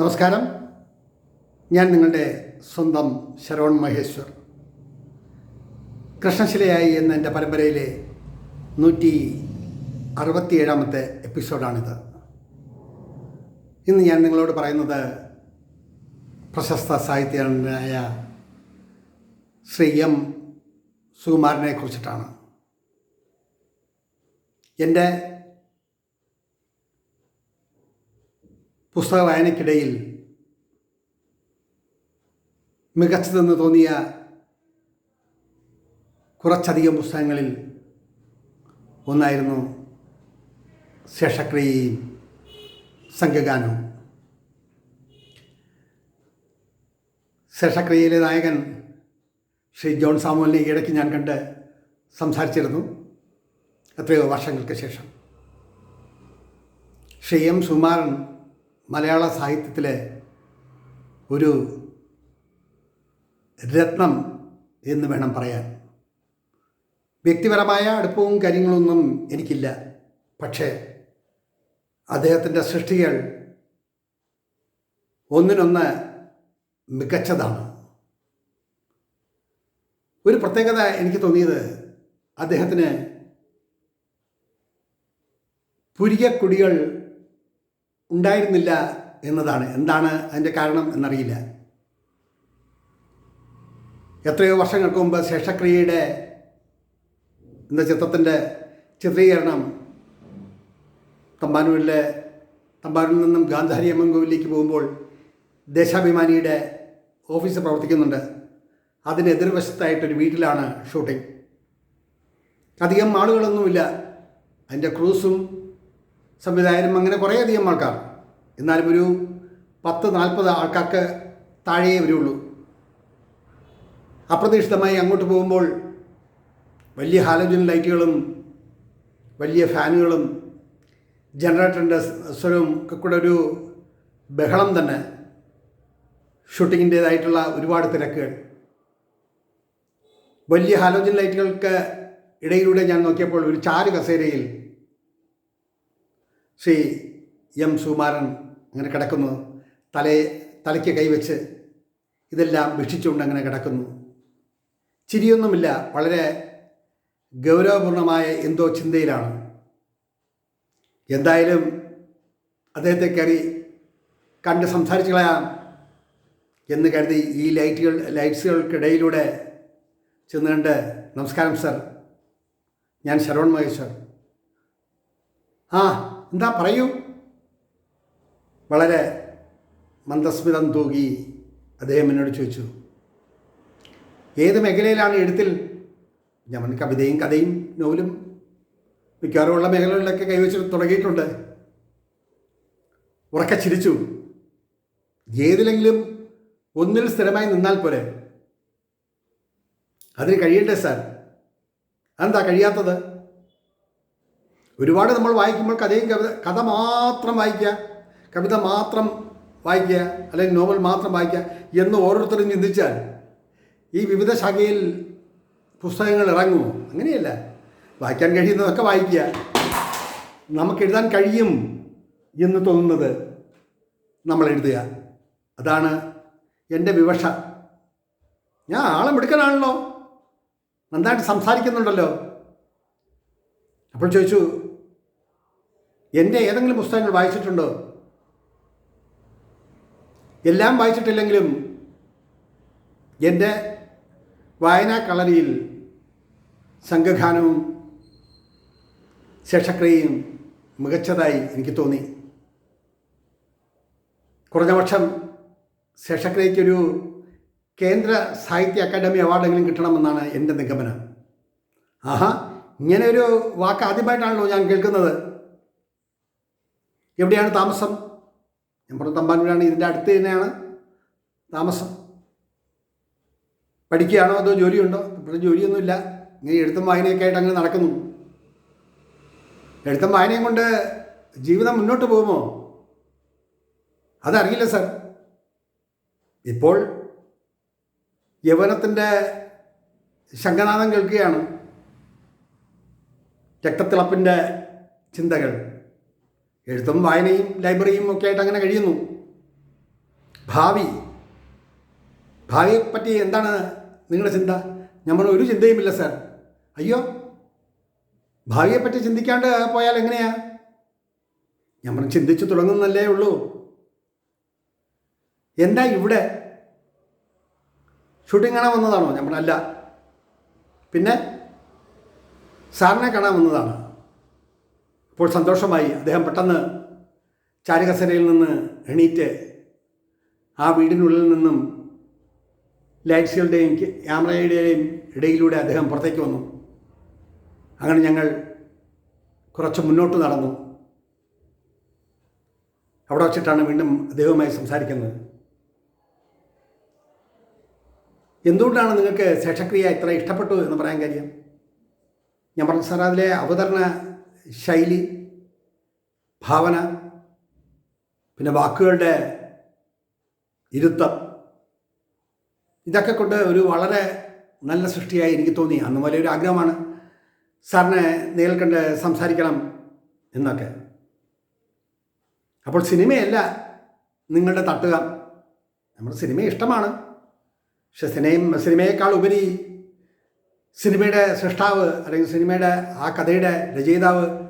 നമസ്കാരം. ഞാൻ നിങ്ങളുടെ സ്വന്തം ശരവൺ മഹേശ്വർ. കൃഷ്ണശിലയായി എന്ന എന്റെ പരമ്പരയിലെ നൂറ്റി അറുപത്തിയേഴാമത്തെ എപ്പിസോഡാണിത്. ഇന്ന് ഞാൻ നിങ്ങളോട് പറയുന്നത് പ്രശസ്ത സാഹിത്യകാരനായ ശ്രീ എം സുകുമാരനെ കുറിച്ചിട്ടാണ് എന്റെ പുസ്തക വായനയ്ക്കിടയിൽ മികച്ചതെന്ന് തോന്നിയ കുറച്ചധികം പുസ്തകങ്ങളിൽ ഒന്നായിരുന്നു ശേഷക്രിയയും സംഘഗാനവും. ശേഷക്രിയയിലെ നായകൻ ശ്രീ ജോൺ സാമുവലിനെ ഇടയ്ക്ക് ഞാൻ കണ്ട് സംസാരിച്ചിരുന്നു എത്രയോ വർഷങ്ങൾക്ക് ശേഷം. ശ്രീ എം സുകുമാരൻ മലയാള സാഹിത്യത്തിലെ ഒരു രത്നം എന്ന് വേണം പറയാൻ. വ്യക്തിപരമായ അടുപ്പവും കാര്യങ്ങളൊന്നും എനിക്കില്ല. പക്ഷേ അദ്ദേഹത്തിന്റെ സൃഷ്ടികൾ ഒന്നിനൊന്ന് മികച്ചതാണ്. ഒരു പ്രത്യേകത എനിക്ക് തോന്നിയത് അദ്ദേഹത്തിന് പുരികക്കുടികൾ ഉണ്ടായിരുന്നില്ല എന്നതാണ്. എന്താണ് അതിന്റെ കാരണം എന്നറിയില്ല. എത്രയോ വർഷങ്ങൾക്ക് മുമ്പ് ശേഷക്രിയയുടെ എന്ന ചിത്രത്തിന്റെ ചിത്രീകരണം തമ്പാനൂരിലെ തമ്പാനൂരിൽ നിന്നും ഗാന്ധാരി അമ്മൻകോവിലേക്ക് പോകുമ്പോൾ ദേശാഭിമാനിയുടെ ഓഫീസ് പ്രവർത്തിക്കുന്നുണ്ട്. അതിന് എതിർവശത്തായിട്ടൊരു വീട്ടിലാണ് ഷൂട്ടിംഗ്. അധികം ആളുകളൊന്നുമില്ല. അതിന്റെ ക്രൂസും സംവിധായകരും അങ്ങനെ കുറേയധികം ആൾക്കാർ. എന്നാലും ഒരു പത്ത് നാൽപ്പത് ആൾക്കാർക്ക് താഴെയേ വരുള്ളൂ. അപ്രതീക്ഷിതമായി അങ്ങോട്ട് പോകുമ്പോൾ വലിയ ഹാലജൻ ലൈറ്റുകളും വലിയ ഫാനുകളും ജനറേറ്ററിന്റെ സ്വരവും ഒക്കെ കൂടെ ഒരു ബഹളം തന്നെ ഷൂട്ടിങ്ങിന്റേതായിട്ടുള്ള ഒരുപാട് തിരക്കുകൾ. വലിയ ഹാലോജൻ ലൈറ്റുകൾക്ക് ഇടയിലൂടെ ഞാൻ നോക്കിയപ്പോൾ ഒരു ചാരു കസേരയിൽ ശ്രീ എം സുകുമാരൻ അങ്ങനെ കിടക്കുന്നു. തലയെ തലയ്ക്ക് കൈവച്ച് ഇതെല്ലാം ഭക്ഷിച്ചുകൊണ്ട് അങ്ങനെ കിടക്കുന്നു. ചിരിയൊന്നുമില്ല വളരെ ഗൗരവപൂർണമായ എന്തോ ചിന്തയിലാണ്. എന്തായാലും അദ്ദേഹത്തെ കയറി കണ്ട് സംസാരിച്ചു കളയാം എന്ന് കരുതി ഈ ലൈറ്റുകൾ ലൈറ്റ്സുകൾക്കിടയിലൂടെ ചെന്ന് കണ്ട് നമസ്കാരം സർ. ഞാൻ ശരവൺ മഹേശ്വർ ആ എന്താ പറയൂ? വളരെ മന്ദസ്മിതം തൂകി അദ്ദേഹം എന്നോട് ചോദിച്ചു ഏത് മേഖലയിലാണ് എഴുത്തിൽ? ഞാൻ കവിതയും കഥയും നോവലും മിക്കവാറും ഉള്ള മേഖലകളിലൊക്കെ കൈവച്ച് തുടങ്ങിയിട്ടുണ്ട്. ഉറക്കെ ചിരിച്ചു. ഏതിലെങ്കിലും ഒന്നിൽ സ്ഥിരമായി നിന്നാൽ പോരെ? അതിന് കഴിയണ്ടേ സാർ? അതെന്താ കഴിയാത്തത്? ഒരുപാട് നമ്മൾ വായിക്കുമ്പോൾ കഥയും കവിത കഥ മാത്രം വായിക്കുക കവിത മാത്രം വായിക്കുക അല്ലെങ്കിൽ നോവൽ മാത്രം വായിക്കുക എന്ന് ഓരോരുത്തരും ചിന്തിച്ചാൽ ഈ വിവിധ ശാഖയിൽ പുസ്തകങ്ങൾ ഇറങ്ങുമോ? അങ്ങനെയല്ല. വായിക്കാൻ കഴിയുന്നതൊക്കെ വായിക്കുക. നമുക്ക് എഴുതാൻ കഴിയും എന്ന് തോന്നുന്നത് നമ്മൾ എഴുതുക. അതാണ് എന്റെ വിവക്ഷ. ഞാൻ ആളെ മിടുക്കനാണല്ലോ. നന്നായിട്ട് സംസാരിക്കുന്നുണ്ടല്ലോ. അപ്പോൾ ചോദിച്ചു എന്റെ ഏതെങ്കിലും പുസ്തകങ്ങൾ വായിച്ചിട്ടുണ്ടോ? എല്ലാം വായിച്ചിട്ടില്ലെങ്കിലും എന്റെ വായനാ കളരിയിൽ സംഘഗാനവും ശേഷക്രിയയും മികച്ചതായി എനിക്ക് തോന്നി. കുറഞ്ഞ പക്ഷം ശേഷക്രിയയ്ക്കൊരു കേന്ദ്ര സാഹിത്യ അക്കാദമി അവാർഡെങ്കിലും കിട്ടണമെന്നാണ് എന്റെ നിഗമനം. ആഹാ ഇങ്ങനെ ഒരു വാക്ക് ആദ്യമായിട്ടാണല്ലോ ഞാൻ കേൾക്കുന്നത്. എവിടെയാണ് താമസം? ഞാൻ പറഞ്ഞ തമ്പാനൂരാണ് ഇതിന്റെ അടുത്ത് തന്നെയാണ് താമസം. പഠിക്കുകയാണോ അതോ ജോലിയുണ്ടോ? ഇവിടെ ജോലിയൊന്നുമില്ല. ഇങ്ങനെ എഴുത്തും വായനയൊക്കെ ആയിട്ട് അങ്ങനെ നടക്കുന്നു. എഴുത്തും വായനയും കൊണ്ട് ജീവിതം മുന്നോട്ട് പോകുമോ? അതറിയില്ല സർ. ഇപ്പോൾ യൗവനത്തിന്റെ ശംഖനാഥം കേൾക്കുകയാണ് രക്തത്തിളപ്പിന്റെ ചിന്തകൾ. എഴുത്തും വായനയും ലൈബ്രറിയും ഒക്കെ ആയിട്ട് അങ്ങനെ കഴിയുന്നു. ഭാവി. ഭാവിയെപ്പറ്റി എന്താണ് നിങ്ങളുടെ ചിന്ത? നമ്മൾ ഒരു ചിന്തയുമില്ല സാർ അയ്യോ ഭാവിയെപ്പറ്റി ചിന്തിക്കാണ്ട് പോയാൽ എങ്ങനെയാ? നമ്മൾ ചിന്തിച്ചു തുടങ്ങുന്നല്ലേ ഉള്ളൂ. എന്താ ഇവിടെ? ഷൂട്ടിംഗ് കാണാൻ വന്നതാണോ? നമ്മളല്ല പിന്നെ സാറിനെ കാണാൻ വന്നതാണ്. അപ്പോൾ സന്തോഷമായി അദ്ദേഹം പെട്ടെന്ന് ചാരകസരയിൽ നിന്ന് എണീറ്റ് ആ വീടിനുള്ളിൽ നിന്നും ലൈറ്റ്സുകളുടെയും ക്യാമറയുടെയും ഇടയിലൂടെ അദ്ദേഹം പുറത്തേക്ക് വന്നു. അങ്ങനെ ഞങ്ങൾ കുറച്ച് മുന്നോട്ട് നടന്നു. അവിടെ വച്ചിട്ടാണ് വീണ്ടും അദ്ദേഹവുമായി സംസാരിക്കുന്നത്. എന്തുകൊണ്ടാണ് നിങ്ങൾക്ക് ശേഷക്രിയ ഇത്ര ഇഷ്ടപ്പെട്ടു എന്ന് പറയാൻ കാര്യം? ഞാൻ പറഞ്ഞു സാർ അതിലെ അവതരണ ശൈലി ഭാവന പിന്നെ വാക്കുകളുടെ ഇരുത്തം. ഇതൊക്കെ കൊണ്ട് ഒരു വളരെ നല്ല സൃഷ്ടിയായി എനിക്ക് തോന്നി. അന്ന് പോലെ ഒരു ആഗ്രഹമാണ്. സാറിനെ നേരിൽ കണ്ട് സംസാരിക്കണം എന്നൊക്കെ. അപ്പോൾ സിനിമയല്ല നിങ്ങളുടെ തട്ടുക. നമ്മുടെ സിനിമ ഇഷ്ടമാണ്. പക്ഷെ സിനിമയും സിനിമയേക്കാൾ ഉപരി സിനിമയുടെ സൃഷ്ടാവ് അല്ലെങ്കിൽ സിനിമയുടെ ആ കഥയുടെ രചയിതാവ്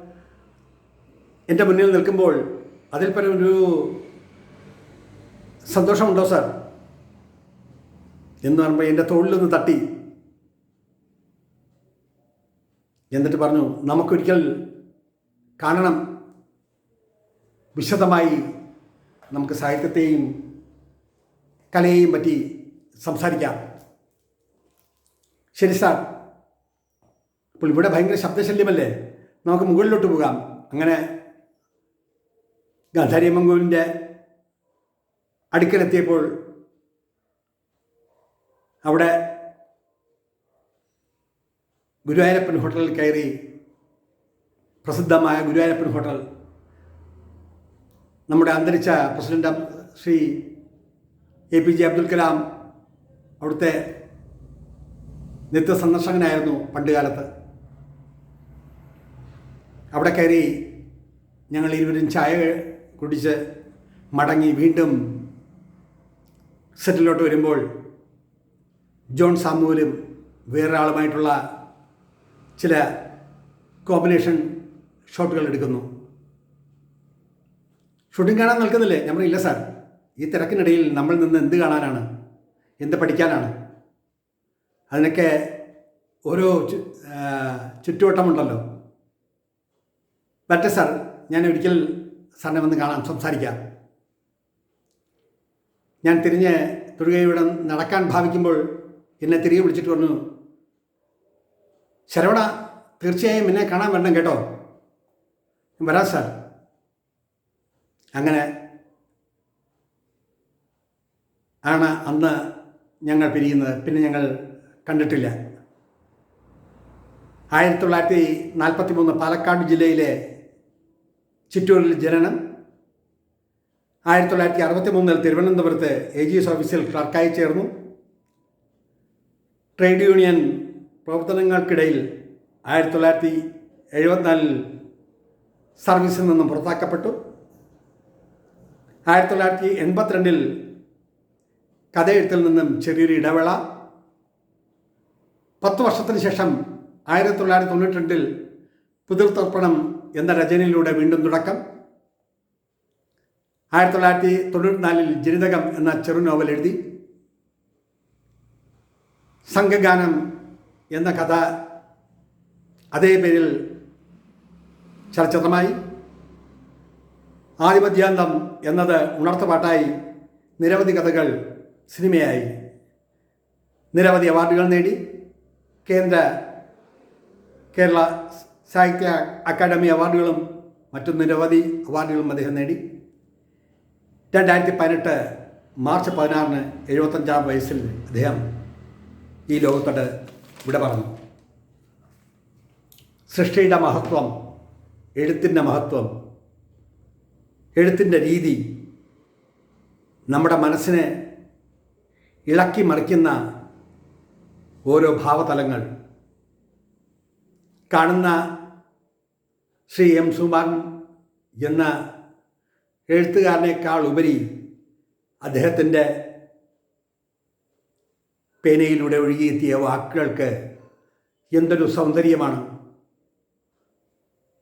എന്റെ മുന്നിൽ നിൽക്കുമ്പോൾ അതിൽ പരം ഒരു സന്തോഷമുണ്ടോ സാർ? എന്ന് പറയുമ്പോൾ എന്റെ തൊഴിലൊന്ന് തട്ടി. എന്നിട്ട് പറഞ്ഞു നമുക്കൊരിക്കൽ കാണണം. വിശദമായി നമുക്ക് സാഹിത്യത്തെയും കലയെയും പറ്റി സംസാരിക്കാം. ശരി സാർ. അപ്പോൾ ഇവിടെ ഭയങ്കര ശബ്ദശല്യമല്ലേ? നമുക്ക് മുകളിലോട്ട് പോകാം. അങ്ങനെ ഗാന്ധാരിയമ്മങ്കൂരിന്റെ അടുക്കലെത്തിയപ്പോൾ അവിടെ ഗുരുവായൂരപ്പൻ ഹോട്ടലിൽ കയറി പ്രസിദ്ധമായ ഗുരുവായൂരപ്പൻ ഹോട്ടൽ നമ്മുടെ അന്തരിച്ച president Shri A P J Abdul Kalam അവിടുത്തെ നിത്യ സന്ദർശകനായിരുന്നു പണ്ടുകാലത്ത് അവിടെ കയറി ഞങ്ങൾ ഇരുവരും ചായ കുടിച്ച് മടങ്ങി വീണ്ടും സെറ്റിലോട്ട് വരുമ്പോൾ ജോൺ സാമുവലും വേറൊരാളുമായിട്ടുള്ള ചില കോമ്പിനേഷൻ ഷോട്ടുകൾ എടുക്കുന്നു. ഷൂട്ടിംഗ് കാണാൻ നിൽക്കുന്നില്ലേ? നമ്മൾ ഇല്ല സാർ. ഈ തിരക്കിനിടയിൽ നമ്മൾ നിന്ന് എന്ത് കാണാനാണ്? എന്ത് പഠിക്കാനാണ്? അതിനൊക്കെ ഓരോ ചുറ്റുവട്ടമുണ്ടല്ലോ. പറ്റേ സാർ ഞാൻ ഒരിക്കൽ സാറിനെ വന്ന് കാണാം സംസാരിക്കാം. ഞാൻ തിരിഞ്ഞ് തൊടുകയുടെ നടക്കാൻ ഭാവിക്കുമ്പോൾ എന്നെ തിരികെ വിളിച്ചിട്ട് പറഞ്ഞു ശരവണ തീർച്ചയായും എന്നെ കാണാൻ വരണം കേട്ടോ. വരാം സാർ. അങ്ങനെ ആണ് അന്ന് ഞങ്ങൾ പിരിയുന്നത്. പിന്നെ ഞങ്ങൾ കണ്ടിട്ടില്ല. ആയിരത്തി തൊള്ളായിരത്തി നാൽപ്പത്തി മൂന്ന് പാലക്കാട് ജില്ലയിലെ ചിറ്റൂരിൽ ജനനം. ആയിരത്തി തൊള്ളായിരത്തി അറുപത്തി മൂന്നിൽ തിരുവനന്തപുരത്ത് എ ജി എസ് ഓഫീസിൽ ക്ലർക്കായി ചേർന്നു. ട്രേഡ് യൂണിയൻ പ്രവർത്തനങ്ങൾക്കിടയിൽ ആയിരത്തി തൊള്ളായിരത്തി എഴുപത്തിനാലിൽ സർവീസിൽ നിന്നും പുറത്താക്കപ്പെട്ടു. ആയിരത്തി തൊള്ളായിരത്തി എൺപത്തിരണ്ടിൽ കഥയെഴുത്തിൽ നിന്നും ചെറിയൊരു ഇടവേള. പത്ത് വർഷത്തിന് ശേഷം ആയിരത്തി തൊള്ളായിരത്തി തൊണ്ണൂറ്റി രണ്ടിൽ പുതിർത്തർപ്പണം എന്ന രചനയിലൂടെ വീണ്ടും തുടക്കം. ആയിരത്തി തൊള്ളായിരത്തി തൊണ്ണൂറ്റിനാലിൽ ജനിതകം എന്ന ചെറു നോവൽ എഴുതി. സംഘഗാനം എന്ന കഥ അതേ പേരിൽ ചലച്ചിത്രമായി. ആധിപത്യാന്തം എന്നത് ഉണർത്തുപാട്ടായി നിരവധി കഥകൾ സിനിമയായി. നിരവധി അവാർഡുകൾ നേടി. കേന്ദ്ര കേരള സാഹിത്യ അക്കാദമി അവാർഡുകളും മറ്റു നിരവധി അവാർഡുകളും അദ്ദേഹം നേടി. രണ്ടായിരത്തി പതിനെട്ട് മാർച്ച് പതിനാറിന് എഴുപത്തഞ്ചാം വയസ്സിൽ അദ്ദേഹം ഈ ലോകത്തോട് വിട പറഞ്ഞു. സൃഷ്ടിയുടെ മഹത്വം എഴുത്തിന്റെ മഹത്വം എഴുത്തിന്റെ രീതി നമ്മുടെ മനസ്സിനെ ഇളക്കി മറിക്കുന്ന ഓരോ ഭാവതലങ്ങൾ. കാണുന്ന ശ്രീ എം സുമാൻ എന്ന എഴുത്തുകാരനേക്കാൾ ഉപരി അദ്ദേഹത്തിന്റെ പേനയിലൂടെ ഒഴുകിയെത്തിയ വാക്കുകൾക്ക് എന്തൊരു സൗന്ദര്യമാണ്.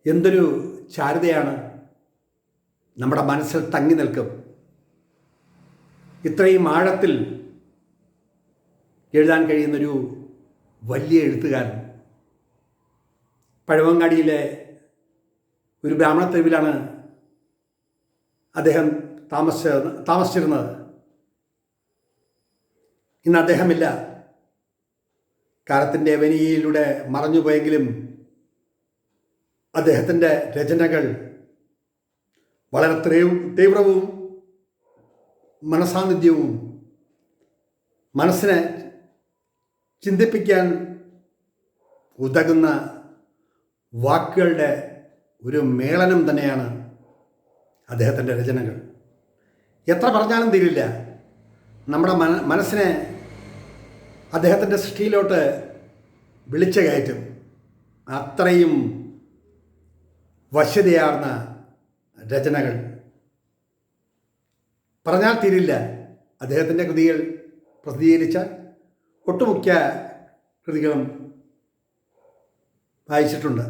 എന്തൊരു ചാരുതയാണ് നമ്മുടെ മനസ്സിൽ തങ്ങി നിൽക്കും. ഇത്രയും ആഴത്തിൽ എഴുതാൻ കഴിയുന്നൊരു വലിയ എഴുത്തുകാരൻ. പഴവങ്ങാടിയിലെ ഒരു ബ്രാഹ്മണ തെരുവിലാണ് അദ്ദേഹം താമസ താമസിച്ചിരുന്നത്. ഇന്ന് അദ്ദേഹമില്ല. കാലത്തിന്റെ വനിയിലൂടെ മറഞ്ഞുപോയെങ്കിലും അദ്ദേഹത്തിന്റെ രചനകൾ വളരെ തീവ്ര- തീവ്രവും മനസാന്നിധ്യവും മനസ്സിനെ ചിന്തിപ്പിക്കാൻ ഉതകുന്ന വാക്കുകളുടെ ഒരു മേളനം തന്നെയാണ് അദ്ദേഹത്തിന്റെ രചനകൾ. എത്ര പറഞ്ഞാലും തീരില്ല. നമ്മുടെ മന മനസ്സിനെ അദ്ദേഹത്തിന്റെ സൃഷ്ടിയിലോട്ട് വിളിച്ചു കയറ്റും അത്രയും വശ്യതയാർന്ന രചനകൾ. പറഞ്ഞാൽ തീരില്ല. അദ്ദേഹത്തിന്റെ കൃതികൾ പ്രസിദ്ധീകരിച്ച ഒട്ടുമുഖ്യ കൃതികളും വായിച്ചിട്ടുണ്ട്.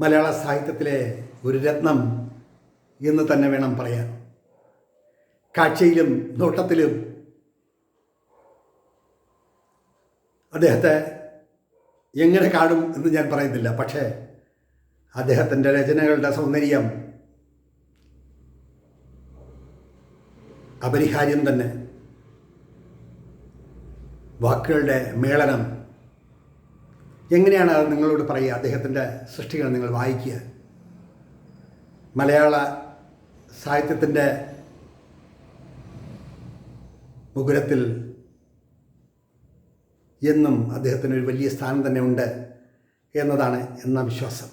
മലയാള സാഹിത്യത്തിലെ ഒരു രത്നം എന്ന് തന്നെ വേണം പറയാൻ. കാഴ്ചയിലും നോട്ടത്തിലും അദ്ദേഹത്തെ എങ്ങനെ കാണും എന്ന് ഞാൻ പറയുന്നില്ല. പക്ഷേ അദ്ദേഹത്തിന്റെ രചനകളുടെ സൗന്ദര്യം അപരിഹാര്യം തന്നെ. വാക്കുകളുടെ മേളനം. എങ്ങനെയാണ് അത് നിങ്ങളോട് പറയുക? അദ്ദേഹത്തിന്റെ സൃഷ്ടികൾ നിങ്ങൾ വായിക്കുക. മലയാള സാഹിത്യത്തിന്റെ മുകുരത്തിൽ എന്നും അദ്ദേഹത്തിന് ഒരു വലിയ സ്ഥാനം തന്നെ ഉണ്ട് എന്നതാണ് എന്ന വിശ്വാസം.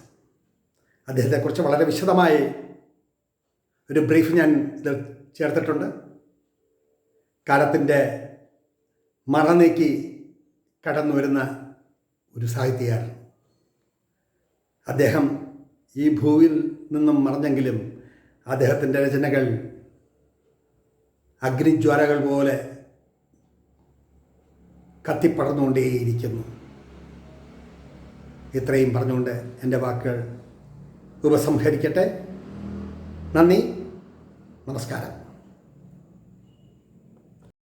അദ്ദേഹത്തെക്കുറിച്ച് വളരെ വിശദമായി ഒരു ബ്രീഫ് ഞാൻ ചേർത്തിട്ടുണ്ട്. കാലത്തിന്റെ മറനീക്കി കടന്നു വരുന്ന ഒരു സാഹിത്യകാരൻ. അദ്ദേഹം ഈ ഭൂവിൽ നിന്നും മറഞ്ഞെങ്കിലും അദ്ദേഹത്തിന്റെ രചനകൾ അഗ്നിജ്വാലകൾ പോലെ കത്തിപ്പടർന്നുകൊണ്ടേയിരിക്കുന്നു. ഇത്രയും പറഞ്ഞുകൊണ്ട് എന്റെ വാക്കുകൾ ഉപസംഹരിക്കട്ടെ. നന്ദി. നമസ്കാരം.